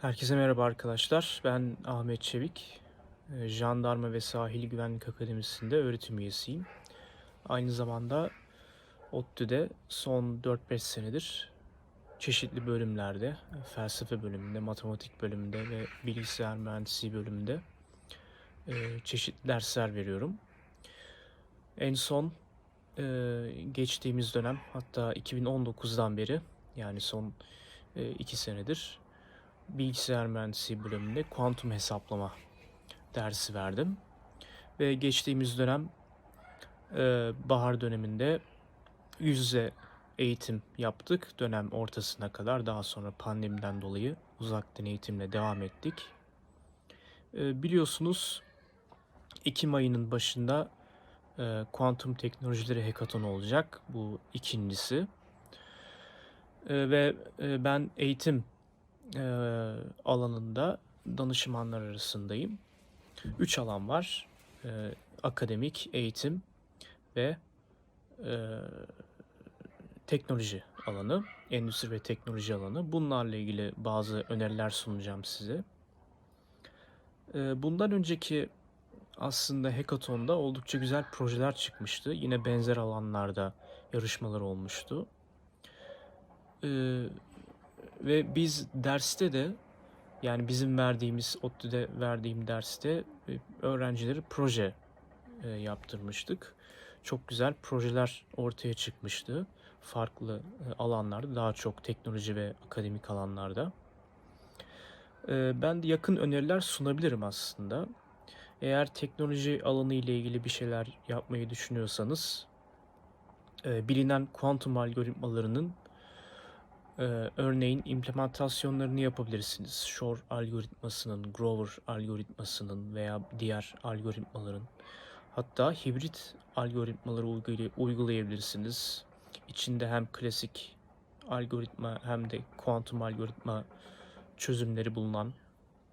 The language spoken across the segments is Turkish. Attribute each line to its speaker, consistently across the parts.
Speaker 1: Herkese merhaba arkadaşlar. Ben Ahmet Çevik. Ee, Jandarma ve Sahil Güvenlik Akademisi'nde öğretim üyesiyim. Aynı zamanda ODTÜ'de son 4-5 senedir çeşitli bölümlerde, felsefe bölümünde, matematik bölümünde ve bilgisayar mühendisliği bölümünde e, çeşitli dersler veriyorum. En son e, geçtiğimiz dönem hatta 2019'dan beri yani son 2 senedir bilgisayar mühendisliği bölümünde kuantum hesaplama dersi verdim. Ve geçtiğimiz dönem e, bahar döneminde yüz yüze eğitim yaptık. Dönem ortasına kadar daha sonra pandemiden dolayı uzaktan eğitimle devam ettik. E, biliyorsunuz Ekim ayının başında e, kuantum teknolojileri hackathon olacak. Bu ikincisi. Ve ben eğitim e, alanında danışmanlar arasındayım. Üç alan var. E, akademik, eğitim ve e, teknoloji alanı, endüstri ve teknoloji alanı. Bunlarla ilgili bazı öneriler sunacağım size. E, bundan önceki aslında hackathon'da oldukça güzel projeler çıkmıştı. Yine benzer alanlarda yarışmalar olmuştu. Ee, ve biz derste de yani bizim verdiğimiz ODTÜ'de verdiğim derste e, öğrencileri proje e, yaptırmıştık. Çok güzel projeler ortaya çıkmıştı. Farklı e, alanlarda, daha çok teknoloji ve akademik alanlarda. Ben de yakın öneriler sunabilirim aslında. Eğer teknoloji alanı ile ilgili bir şeyler yapmayı düşünüyorsanız, bilinen kuantum algoritmalarının ee, örneğin implementasyonlarını yapabilirsiniz. Shor algoritmasının, Grover algoritmasının veya diğer algoritmaların. Hatta hibrit algoritmaları uygulay- uygulayabilirsiniz. İçinde hem klasik algoritma hem de kuantum algoritma çözümleri bulunan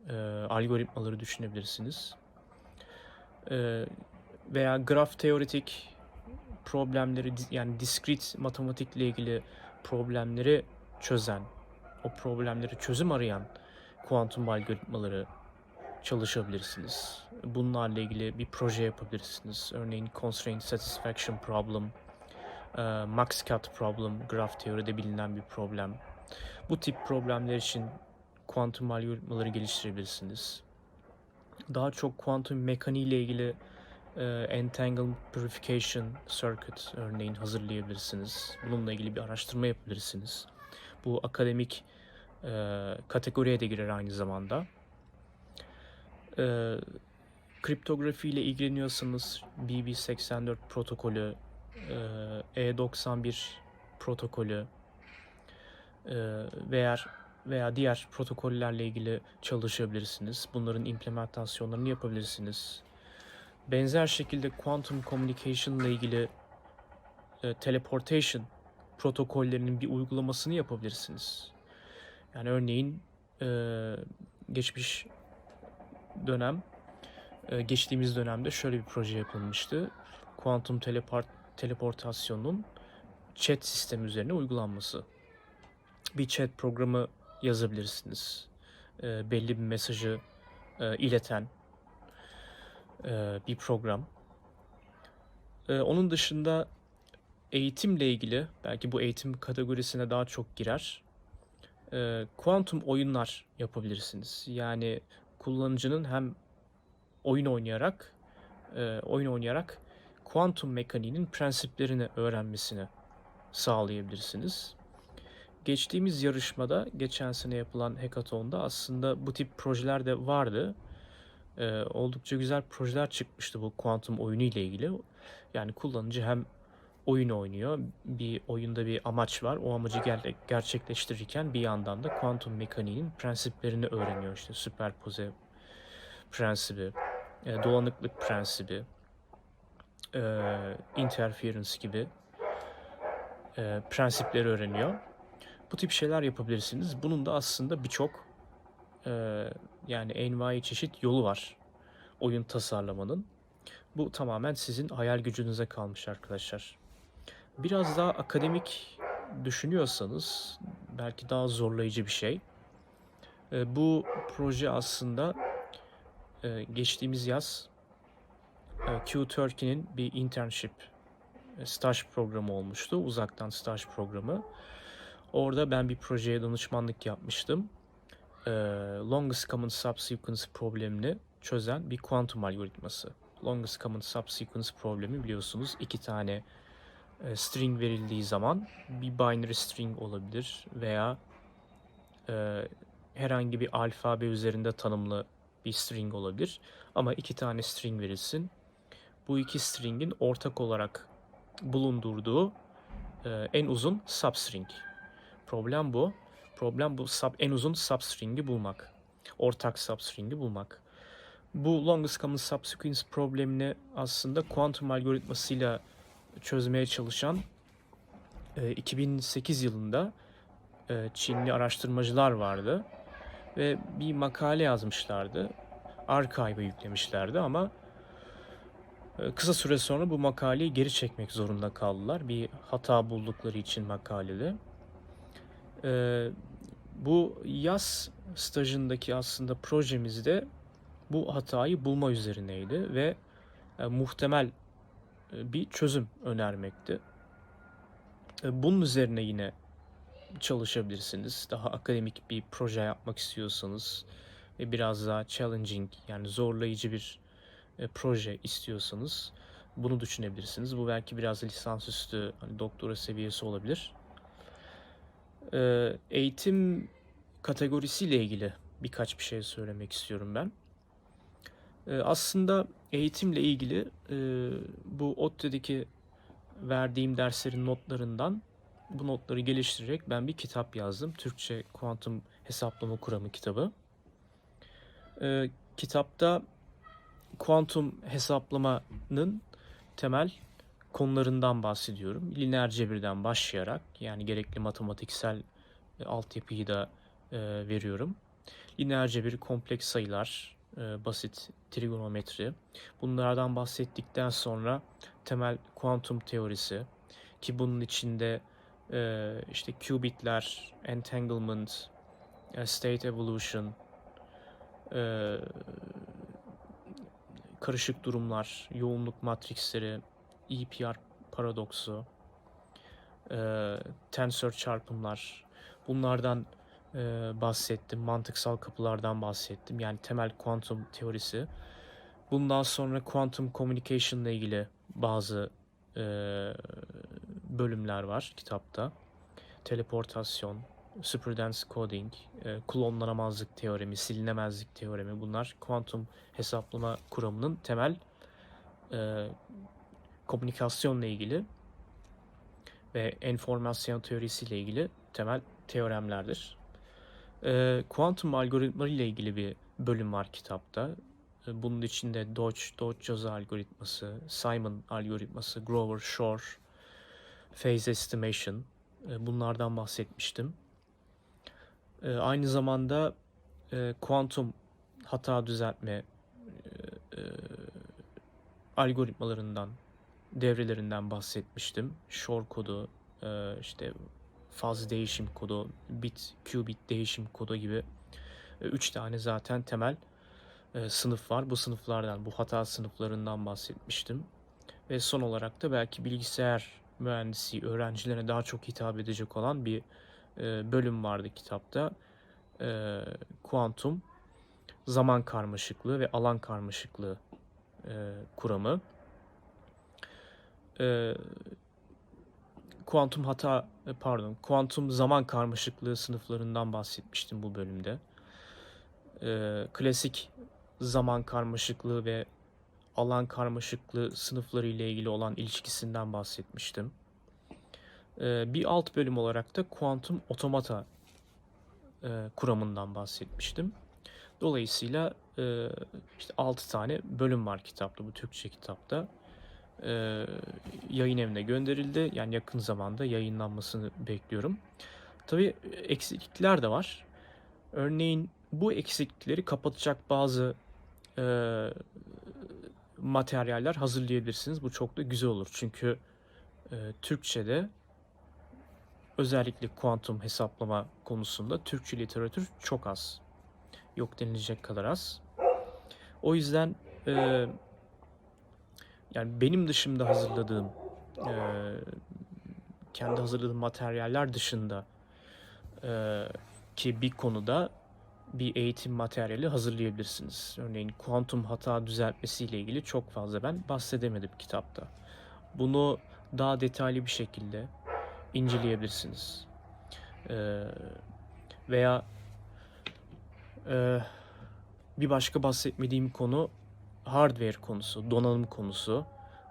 Speaker 1: e, algoritmaları düşünebilirsiniz. E, veya graf teoretik problemleri yani diskrit matematikle ilgili problemleri çözen, o problemleri çözüm arayan kuantum algoritmaları çalışabilirsiniz. Bunlarla ilgili bir proje yapabilirsiniz. Örneğin Constraint Satisfaction Problem, e, Max Cut Problem, graf teoride bilinen bir problem. Bu tip problemler için kuantum algoritmaları geliştirebilirsiniz. Daha çok kuantum mekaniği ile ilgili e, Entangled Purification Circuit örneğin hazırlayabilirsiniz. Bununla ilgili bir araştırma yapabilirsiniz. Bu akademik e, kategoriye de girer aynı zamanda. E, kriptografi ile ilgileniyorsanız BB84 protokolü, e, E91 protokolü e, veya veya diğer protokollerle ilgili çalışabilirsiniz. Bunların implementasyonlarını yapabilirsiniz. Benzer şekilde quantum communication ile ilgili e, teleportation protokollerinin bir uygulamasını yapabilirsiniz. Yani örneğin e, geçmiş dönem, e, geçtiğimiz dönemde şöyle bir proje yapılmıştı. Kuantum teleport, teleportasyonun chat sistemi üzerine uygulanması. Bir chat programı yazabilirsiniz. E, belli bir mesajı e, ileten e, bir program. E, onun dışında eğitimle ilgili belki bu eğitim kategorisine daha çok girer. E, kuantum oyunlar yapabilirsiniz. Yani kullanıcının hem oyun oynayarak e, oyun oynayarak kuantum mekaniğinin prensiplerini öğrenmesini sağlayabilirsiniz. Geçtiğimiz yarışmada, geçen sene yapılan hackathon'da aslında bu tip projeler de vardı. Ee, oldukça güzel projeler çıkmıştı bu kuantum oyunu ile ilgili. Yani kullanıcı hem oyun oynuyor. Bir oyunda bir amaç var. O amacı ger- gerçekleştirirken bir yandan da kuantum mekaniğinin prensiplerini öğreniyor. İşte süperpoze prensibi, e, dolanıklık prensibi, e, interference gibi e, prensipleri öğreniyor. Bu tip şeyler yapabilirsiniz. Bunun da aslında birçok e, yani envai çeşit yolu var oyun tasarlamanın. Bu tamamen sizin hayal gücünüze kalmış arkadaşlar. Biraz daha akademik düşünüyorsanız belki daha zorlayıcı bir şey. E, bu proje aslında e, geçtiğimiz yaz e, Q-Turkey'nin bir internship e, staj programı olmuştu. Uzaktan staj programı. Orada ben bir projeye danışmanlık yapmıştım. Longest common subsequence problemini çözen bir kuantum algoritması. Longest common subsequence problemi biliyorsunuz iki tane string verildiği zaman bir binary string olabilir veya e, herhangi bir alfabe üzerinde tanımlı bir string olabilir. Ama iki tane string verilsin. Bu iki stringin ortak olarak bulundurduğu e, en uzun substring. Problem bu. Problem bu sub, en uzun substring'i bulmak. Ortak substring'i bulmak. Bu longest common subsequence problemini aslında kuantum algoritmasıyla çözmeye çalışan e, 2008 yılında e, Çinli araştırmacılar vardı ve bir makale yazmışlardı. Archive'a yüklemişlerdi ama e, kısa süre sonra bu makaleyi geri çekmek zorunda kaldılar. Bir hata buldukları için makalede. E, bu yaz stajındaki aslında projemizde bu hatayı bulma üzerineydi ve e, muhtemel e, bir çözüm önermekti. E, bunun üzerine yine çalışabilirsiniz. Daha akademik bir proje yapmak istiyorsanız ve biraz daha challenging yani zorlayıcı bir e, proje istiyorsanız bunu düşünebilirsiniz. Bu belki biraz lisansüstü hani doktora seviyesi olabilir. E, eğitim kategorisiyle ilgili birkaç bir şey söylemek istiyorum ben. E, aslında eğitimle ilgili e, bu ODTÜ'deki verdiğim derslerin notlarından bu notları geliştirerek ben bir kitap yazdım. Türkçe Kuantum Hesaplama Kuramı kitabı. E, kitapta kuantum hesaplamanın temel konularından bahsediyorum. Lineer cebirden başlayarak yani gerekli matematiksel e, altyapıyı da e, veriyorum. Lineer cebir, kompleks sayılar, e, basit trigonometri. Bunlardan bahsettikten sonra temel kuantum teorisi ki bunun içinde e, işte qubitler, entanglement, e, state evolution, karışık durumlar, yoğunluk matrixleri, EPR paradoksu, e, tensör çarpımlar bunlardan e, bahsettim. Mantıksal kapılardan bahsettim. Yani temel kuantum teorisi. Bundan sonra quantum communication ile ilgili bazı e, bölümler var kitapta. Teleportasyon, superdense coding, e, klonlanamazlık teoremi, silinemezlik teoremi bunlar kuantum hesaplama kuramının temel e, komünikasyonla ilgili ve enformasyon teorisiyle ilgili temel teoremlerdir. E, kuantum algoritmaları ile ilgili bir bölüm var kitapta. E, bunun içinde Dodge, Dodge Jose algoritması, Simon algoritması, Grover Shor, Phase Estimation e, bunlardan bahsetmiştim. E, aynı zamanda e, kuantum hata düzeltme e, e, algoritmalarından, devrelerinden bahsetmiştim. Shor kodu, işte faz değişim kodu, bit, qubit değişim kodu gibi 3 tane zaten temel e, sınıf var. Bu sınıflardan, bu hata sınıflarından bahsetmiştim. Ve son olarak da belki bilgisayar mühendisi öğrencilerine daha çok hitap edecek olan bir e, bölüm vardı kitapta. E, kuantum zaman karmaşıklığı ve alan karmaşıklığı e, kuramı. Kuantum hata e, pardon kuantum zaman karmaşıklığı sınıflarından bahsetmiştim bu bölümde. E, klasik zaman karmaşıklığı ve alan karmaşıklığı sınıfları ile ilgili olan ilişkisinden bahsetmiştim. E, bir alt bölüm olarak da kuantum otomata e, kuramından bahsetmiştim. Dolayısıyla e, işte 6 tane bölüm var kitapta bu Türkçe kitapta e, yayın evine gönderildi. Yani yakın zamanda yayınlanmasını bekliyorum. Tabii eksiklikler de var. Örneğin bu eksiklikleri kapatacak bazı e, materyaller hazırlayabilirsiniz. Bu çok da güzel olur. Çünkü e, Türkçe'de özellikle kuantum hesaplama konusunda Türkçe literatür çok az. Yok denilecek kadar az. O yüzden e, yani benim dışımda hazırladığım e, kendi hazırladığım materyaller dışında e, ki bir konuda bir eğitim materyali hazırlayabilirsiniz. Örneğin kuantum hata düzeltmesi ile ilgili çok fazla ben bahsedemedim kitapta. Bunu daha detaylı bir şekilde inceleyebilirsiniz. Ee, veya e, bir başka bahsetmediğim konu hardware konusu, donanım konusu.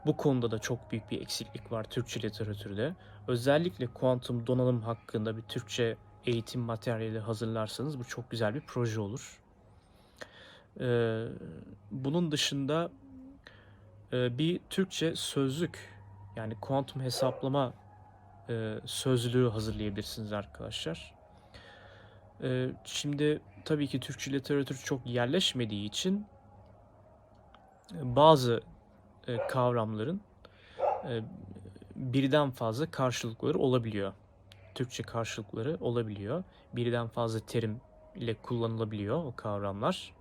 Speaker 1: Bu konuda da çok büyük bir eksiklik var Türkçe literatürde. Özellikle kuantum donanım hakkında bir Türkçe eğitim materyali hazırlarsanız bu çok güzel bir proje olur. Ee, bunun dışında e, bir Türkçe sözlük yani kuantum hesaplama e, sözlüğü hazırlayabilirsiniz arkadaşlar. E, şimdi tabii ki Türkçe literatür çok yerleşmediği için bazı e, kavramların e, birden fazla karşılıkları olabiliyor. Türkçe karşılıkları olabiliyor. Birden fazla terim ile kullanılabiliyor o kavramlar.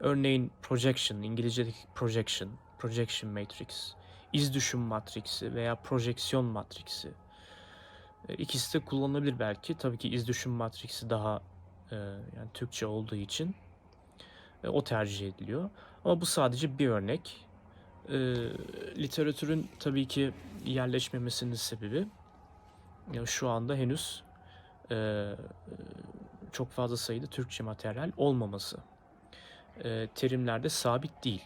Speaker 1: Örneğin projection, İngilizce'deki projection, projection matrix, iz düşüm matriksi veya projeksiyon matriksi. E, İkisi de kullanılabilir belki. Tabii ki iz düşüm matriksi daha yani Türkçe olduğu için o tercih ediliyor. Ama bu sadece bir örnek. E, literatürün tabii ki yerleşmemesinin sebebi ya şu anda henüz e, çok fazla sayıda Türkçe materyal olmaması. E, terimler de sabit değil.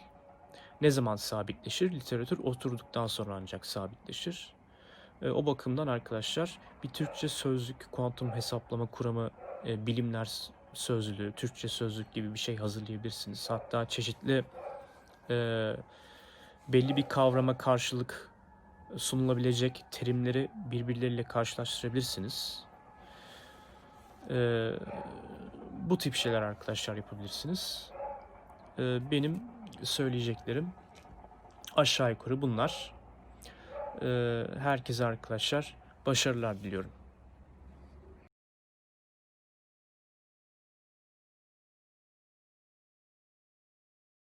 Speaker 1: Ne zaman sabitleşir? Literatür oturduktan sonra ancak sabitleşir. E, o bakımdan arkadaşlar bir Türkçe sözlük, kuantum hesaplama kuramı, e, bilimler sözlüğü, Türkçe sözlük gibi bir şey hazırlayabilirsiniz. Hatta çeşitli e, belli bir kavrama karşılık sunulabilecek terimleri birbirleriyle karşılaştırabilirsiniz. E, bu tip şeyler arkadaşlar yapabilirsiniz. E, benim söyleyeceklerim aşağı yukarı bunlar. E, herkese arkadaşlar başarılar diliyorum.